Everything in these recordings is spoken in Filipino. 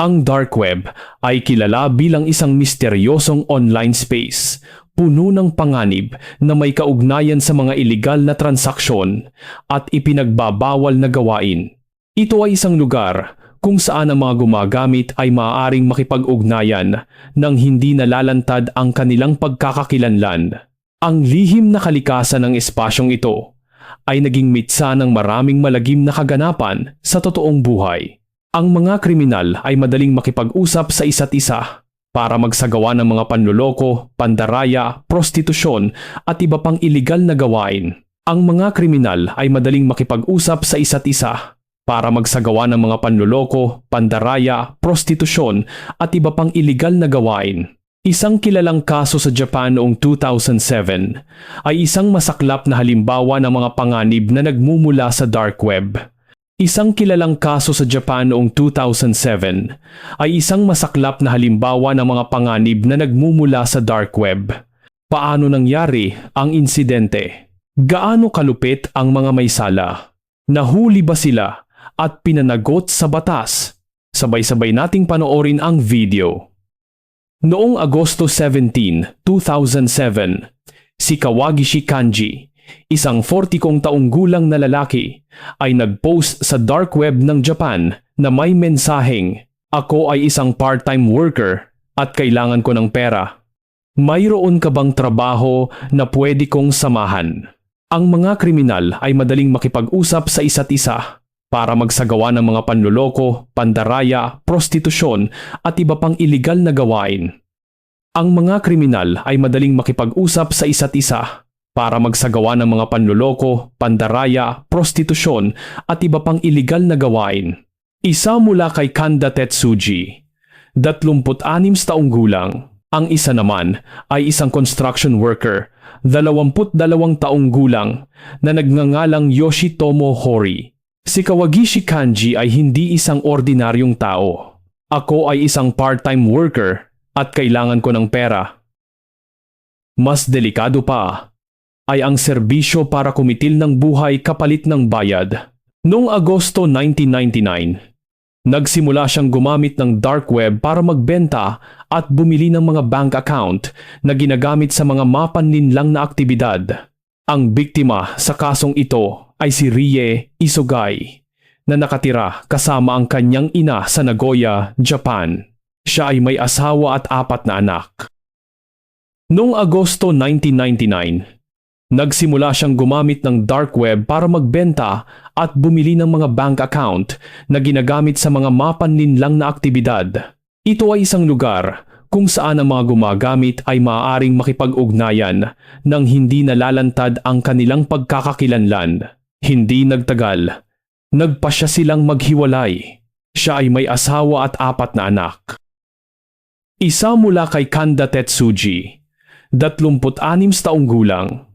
Ang dark web ay kilala bilang isang misteryosong online space, puno ng panganib na may kaugnayan sa mga ilegal na transaksyon at ipinagbabawal na gawain. Ito ay isang lugar kung saan ang mga gumagamit ay maaaring makipag-ugnayan nang hindi nalalantad ang kanilang pagkakakilanlan. Ang lihim na kalikasan ng espasyong ito ay naging mitsa ng maraming malagim na kaganapan sa totoong buhay. Ang mga kriminal ay madaling makipag-usap sa isa't isa para magsagawa ng mga panluloko, pandaraya, prostitusyon at iba pang iligal na gawain. Ang mga kriminal ay madaling makipag-usap sa isa't isa para magsagawa ng mga panluloko, pandaraya, prostitusyon at iba pang iligal na gawain. Isang kilalang kaso sa Japan noong 2007 ay isang masaklap na halimbawa ng mga panganib na nagmumula sa dark web. Isang kilalang kaso sa Japan noong 2007 ay isang masaklap na halimbawa ng mga panganib na nagmumula sa dark web. Paano nangyari ang insidente? Gaano kalupit ang mga may sala? Nahuli ba sila at pinanagot sa batas? Sabay-sabay nating panoorin ang video. Noong Agosto 17, 2007, si Kawagishi Kanji, isang 40 kong taong gulang na lalaki, ay nag-post sa dark web ng Japan na may mensaheng, Ako ay isang part-time worker at kailangan ko ng pera. Mayroon ka bang trabaho na pwede kong samahan? Ang mga kriminal ay madaling makipag-usap sa isa't isa para magsagawa ng mga panluloko, pandaraya, prostitusyon at iba pang iligal na gawain. Ang mga kriminal ay madaling makipag-usap sa isa't isa para magsagawa ng mga panluloko, pandaraya, prostitusyon at iba pang iligal na gawain. Isa mula kay Kanda Tetsuji, 26 taong gulang. Ang isa naman ay isang construction worker, 22 taong gulang na nagngangalang Yoshitomo Hori. Si Kawagishi Kanji ay hindi isang ordinaryong tao. Ako ay isang part-time worker at kailangan ko ng pera. Mas delikado pa ay ang serbisyo para kumitil ng buhay kapalit ng bayad. Noong Agosto 1999, nagsimula siyang gumamit ng dark web para magbenta at bumili ng mga bank account na ginagamit sa mga mapanlinlang na aktibidad. Ang biktima sa kasong ito ay si Rie Isogay na nakatira kasama ang kanyang ina sa Nagoya, Japan. Siya ay may asawa at apat na anak. Noong Agosto 1999, nagsimula siyang gumamit ng dark web para magbenta at bumili ng mga bank account na ginagamit sa mga mapanlinlang na aktibidad. Ito ay isang lugar kung saan ang mga gumagamit ay maaaring makipag-ugnayan nang hindi nalalantad ang kanilang pagkakakilanlan. Hindi nagtagal. Nagpasya silang maghiwalay. Siya ay may asawa at apat na anak. Isa mula kay Kanda Tetsuji, 26 taong gulang.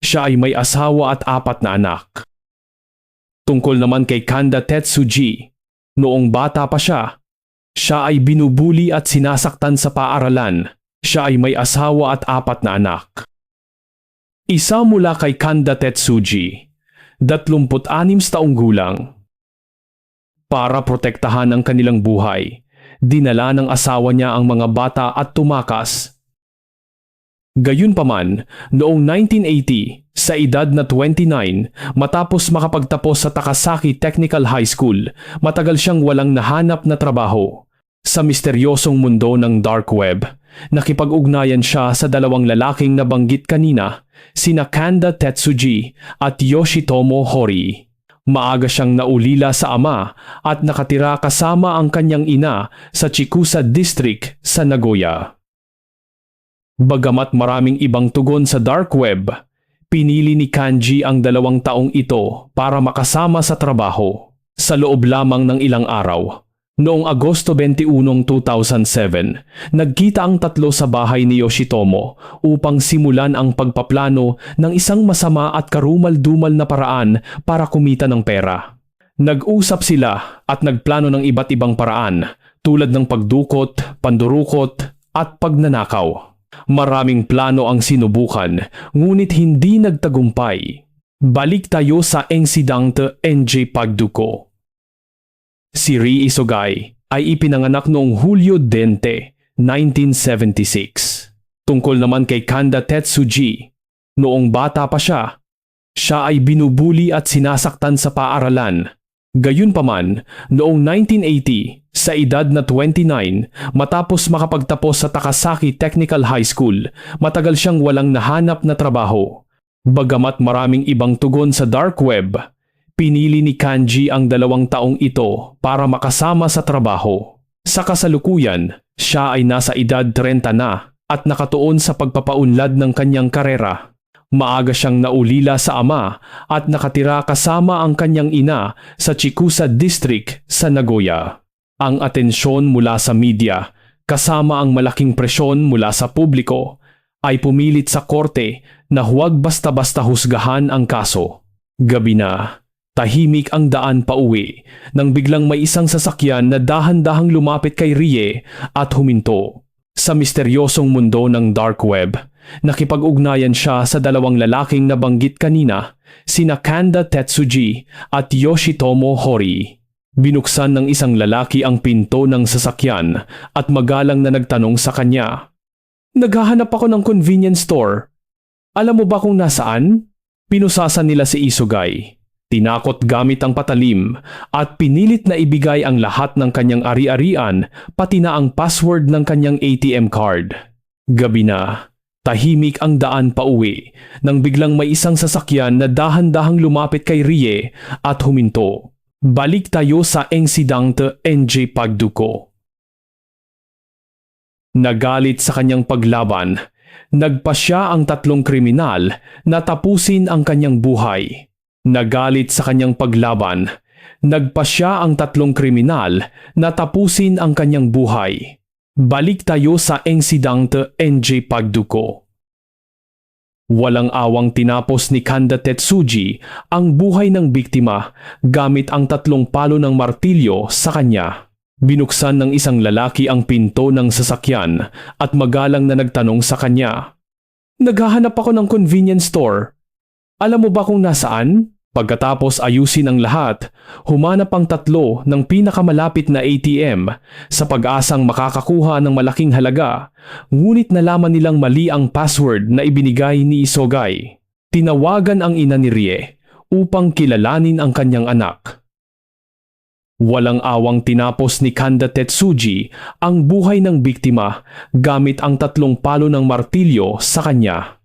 Siya ay may asawa at apat na anak. Tungkol naman kay Kanda Tetsuji, noong bata pa siya, siya ay binubuli at sinasaktan sa paaralan. Siya ay may asawa at apat na anak. Isa mula kay Kanda Tetsuji, 26 taong gulang. Para protektahan ang kanilang buhay, dinala ng asawa niya ang mga bata at tumakas. Gayunpaman, noong 1980, sa edad na 29, matapos makapagtapos sa Takasaki Technical High School, matagal siyang walang nahanap na trabaho. Sa misteryosong mundo ng dark web, nakipag-ugnayan siya sa dalawang lalaking nabanggit kanina, sina Kanda Tetsuji at Yoshitomo Hori. Maaga siyang naulila sa ama at nakatira kasama ang kanyang ina sa Chikusa District sa Nagoya. Bagamat maraming ibang tugon sa dark web, pinili ni Kanji ang dalawang taong ito para makasama sa trabaho. Sa loob lamang ng ilang araw, noong Agosto 21, 2007, nagkita ang tatlo sa bahay ni Yoshitomo upang simulan ang pagpaplano ng isang masama at karumal-dumal na paraan para kumita ng pera. Nag-usap sila at nagplano ng iba't ibang paraan tulad ng pagdukot, pandurukot at pagnanakaw. Maraming plano ang sinubukan, ngunit hindi nagtagumpay. Balik tayo sa insidente NJ Pagduko. Si Ri Isogay, ay ipinanganak noong Hulyo 20, 1976. Tungkol naman kay Kanda Tetsuji, noong bata pa siya, siya ay binubuli at sinasaktan sa paaralan. Gayunpaman, noong 1980, sa edad na 29, matapos makapagtapos sa Takasaki Technical High School, matagal siyang walang nahanap na trabaho. Bagamat maraming ibang tugon sa dark web, pinili ni Kanji ang dalawang taong ito para makasama sa trabaho. Sa kasalukuyan, siya ay nasa edad 30 na at nakatuon sa pagpapaunlad ng kanyang karera. Maaga siyang naulila sa ama at nakatira kasama ang kanyang ina sa Chikusa District sa Nagoya. Ang atensyon mula sa media, kasama ang malaking presyon mula sa publiko, ay pumilit sa korte na huwag basta-basta husgahan ang kaso. Gabi na, tahimik ang daan pa uwi nang biglang may isang sasakyan na dahan-dahang lumapit kay Rie at huminto. Sa misteryosong mundo ng dark web, nakipag-ugnayan siya sa dalawang lalaking nabanggit kanina, sina Kanda Tetsuji at Yoshitomo Hori. Binuksan ng isang lalaki ang pinto ng sasakyan at magalang na nagtanong sa kanya. Naghahanap ako ng convenience store. Alam mo ba kung nasaan? Pinusasan nila si Isugay. Tinakot gamit ang patalim at pinilit na ibigay ang lahat ng kanyang ari-arian pati na ang password ng kanyang ATM card. Gabi na, tahimik ang daan pa uwi nang biglang may isang sasakyan na dahan-dahang lumapit kay Rie at huminto. Balik tayo sa insidente NJ Pagduko. Nagalit sa kanyang paglaban, nagpasya ang tatlong kriminal na tapusin ang kanyang buhay. Nagalit sa kanyang paglaban, nagpasya ang tatlong kriminal na tapusin ang kanyang buhay. Balik tayo sa insidente NJ Pagduko. Walang awang tinapos ni Kanda Tetsuji ang buhay ng biktima gamit ang tatlong palo ng martilyo sa kanya. Binuksan ng isang lalaki ang pinto ng sasakyan at magalang na nagtanong sa kanya. Naghahanap ako ng convenience store. Alam mo ba kung nasaan? Pagkatapos ayusin ang lahat, humanap ang tatlo ng pinakamalapit na ATM sa pag-asang makakakuha ng malaking halaga, ngunit nalaman nilang mali ang password na ibinigay ni Isogay. Tinawagan ang ina ni Rie upang kilalanin ang kanyang anak. Walang awang tinapos ni Kanda Tetsuji ang buhay ng biktima gamit ang tatlong palo ng martilyo sa kanya.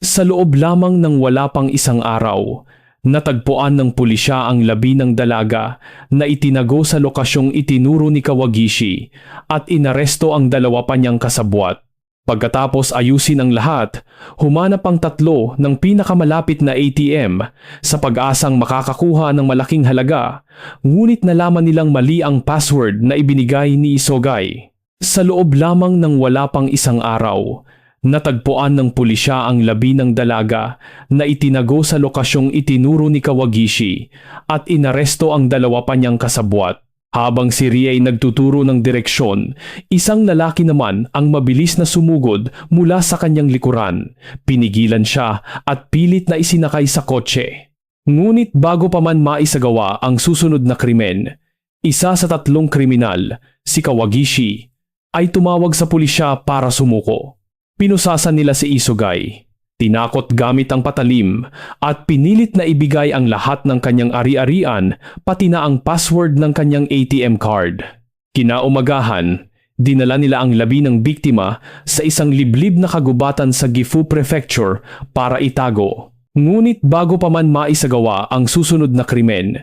Sa loob lamang ng wala pang isang araw, Natagpuan ng pulisya ang labi ng dalaga na itinago sa lokasyong itinuro ni Kawagishi at inaresto ang dalawa pa niyang kasabwat. Pagkatapos ayusin ang lahat, humanap ang tatlo ng pinakamalapit na ATM sa pag-asang makakakuha ng malaking halaga, ngunit nalaman nilang mali ang password na ibinigay ni Isogay. Sa loob lamang ng wala pang isang araw, Natagpuan ng pulisya ang labi ng dalaga na itinago sa lokasyong itinuro ni Kawagishi at inaresto ang dalawa pa niyang kasabwat. Habang si Rie ay nagtuturo ng direksyon, isang lalaki naman ang mabilis na sumugod mula sa kanyang likuran. Pinigilan siya at pilit na isinakay sa kotse. Ngunit bago pa man maisagawa ang susunod na krimen, isa sa tatlong kriminal, si Kawagishi, ay tumawag sa pulisya para sumuko. Pinusasan nila si Isugay. Tinakot gamit ang patalim at pinilit na ibigay ang lahat ng kanyang ari-arian pati na ang password ng kanyang ATM card. Kinaumagahan, dinala nila ang labi ng biktima sa isang liblib na kagubatan sa Gifu Prefecture para itago. Ngunit bago pa man maisagawa ang susunod na krimen,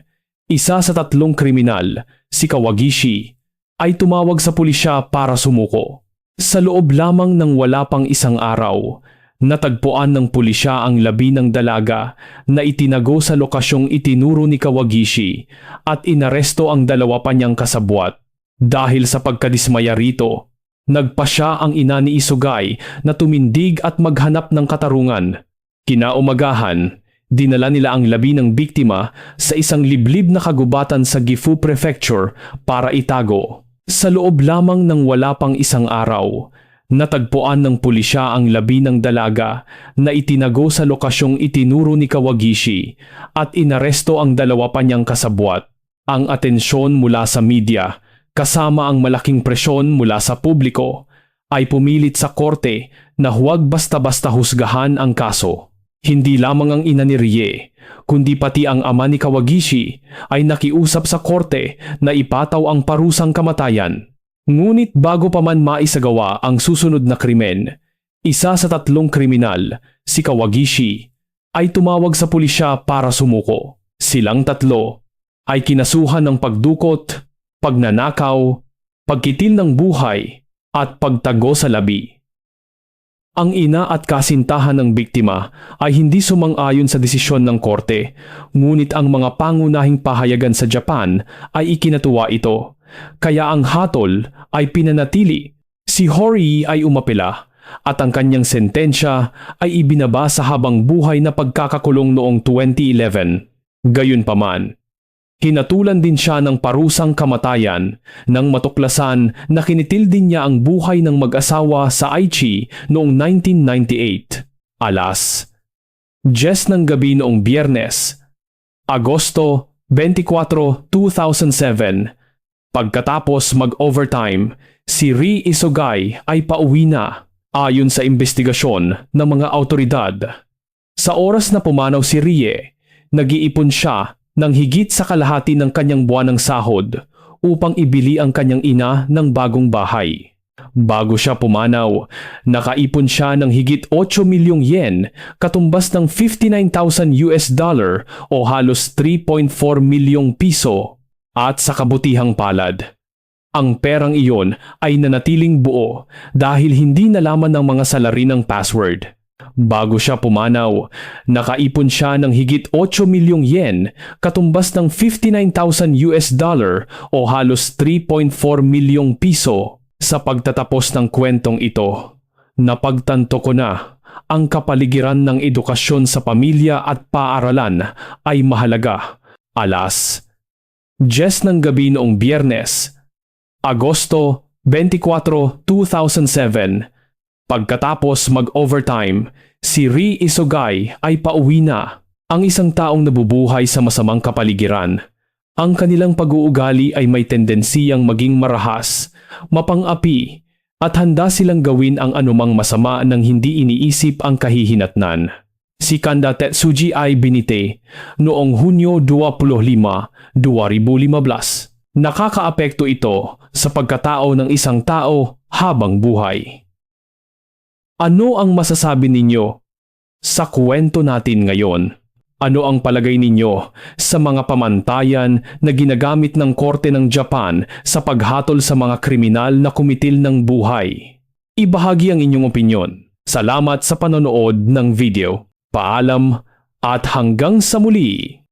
isa sa tatlong kriminal, si Kawagishi, ay tumawag sa pulisya para sumuko. Sa loob lamang ng wala pang isang araw, natagpuan ng pulisya ang labi ng dalaga na itinago sa lokasyong itinuro ni Kawagishi at inaresto ang dalawa pa niyang kasabwat. Dahil sa pagkadismaya rito, nagpasya ang ina ni Isugay na tumindig at maghanap ng katarungan. Kinaumagahan, dinala nila ang labi ng biktima sa isang liblib na kagubatan sa Gifu Prefecture para itago. Sa loob lamang ng wala pang isang araw, natagpuan ng pulisya ang labi ng dalaga na itinago sa lokasyong itinuro ni Kawagishi at inaresto ang dalawa pa niyang kasabwat. Ang atensyon mula sa media, kasama ang malaking presyon mula sa publiko, ay pumilit sa korte na huwag basta-basta husgahan ang kaso. Hindi lamang ang ina ni Rie, kundi pati ang ama ni Kawagishi ay nakiusap sa korte na ipataw ang parusang kamatayan. Ngunit bago pa man maisagawa ang susunod na krimen, isa sa tatlong kriminal, si Kawagishi, ay tumawag sa pulisya para sumuko. Silang tatlo ay kinasuhan ng pagdukot, pagnanakaw, pagkitil ng buhay, at pagtago sa labi. Ang ina at kasintahan ng biktima ay hindi sumang-ayon sa desisyon ng korte, ngunit ang mga pangunahing pahayagan sa Japan ay ikinatuwa ito. Kaya ang hatol ay pinanatili. Si Hori ay umapela at ang kanyang sentensya ay ibinaba sa habang buhay na pagkakakulong noong 2011. Gayunpaman, Hinatulan din siya ng parusang kamatayan nang matuklasan na kinitil din niya ang buhay ng mag-asawa sa Aichi noong 1998. Alas, Jess ng gabi noong biyernes, Agosto 24, 2007. Pagkatapos mag-overtime, si Ri Isogay ay pauwi na ayon sa investigasyon ng mga autoridad. Sa oras na pumanaw si Rie, nag-iipon siya ng higit sa kalahati ng kanyang buwan ng sahod upang ibili ang kanyang ina ng bagong bahay. Bago siya pumanaw, nakaipon siya ng higit 8 milyong yen, katumbas ng 59,000 US dollar o halos 3.4 milyong piso. At sa kabutihang palad, ang perang iyon ay nanatiling buo dahil hindi nalaman ng mga salarin ng password. Bago siya pumanaw, nakaipon siya ng higit 8 milyong yen, katumbas ng 59,000 US dollar o halos 3.4 milyong piso. Sa pagtatapos ng kwentong ito, napagtanto ko na ang kapaligiran ng edukasyon sa pamilya at paaralan ay mahalaga. Alas, Jess ng gabi noong biyernes, Agosto 24, 2007, Pagkatapos mag-overtime, si Ri Isogay ay pauwi na, ang isang taong nabubuhay sa masamang kapaligiran. Ang kanilang pag-uugali ay may tendensiyang maging marahas, mapang-api, at handa silang gawin ang anumang masama nang hindi iniisip ang kahihinatnan. Si Kanda Tetsuji ay binite noong Hunyo 25, 2015. Nakakaapekto ito sa pagkatao ng isang tao habang buhay. Ano ang masasabi ninyo sa kwento natin ngayon? Ano ang palagay ninyo sa mga pamantayan na ginagamit ng korte ng Japan sa paghatol sa mga kriminal na kumitil ng buhay? Ibahagi ang inyong opinyon. Salamat sa panonood ng video. Paalam at hanggang sa muli!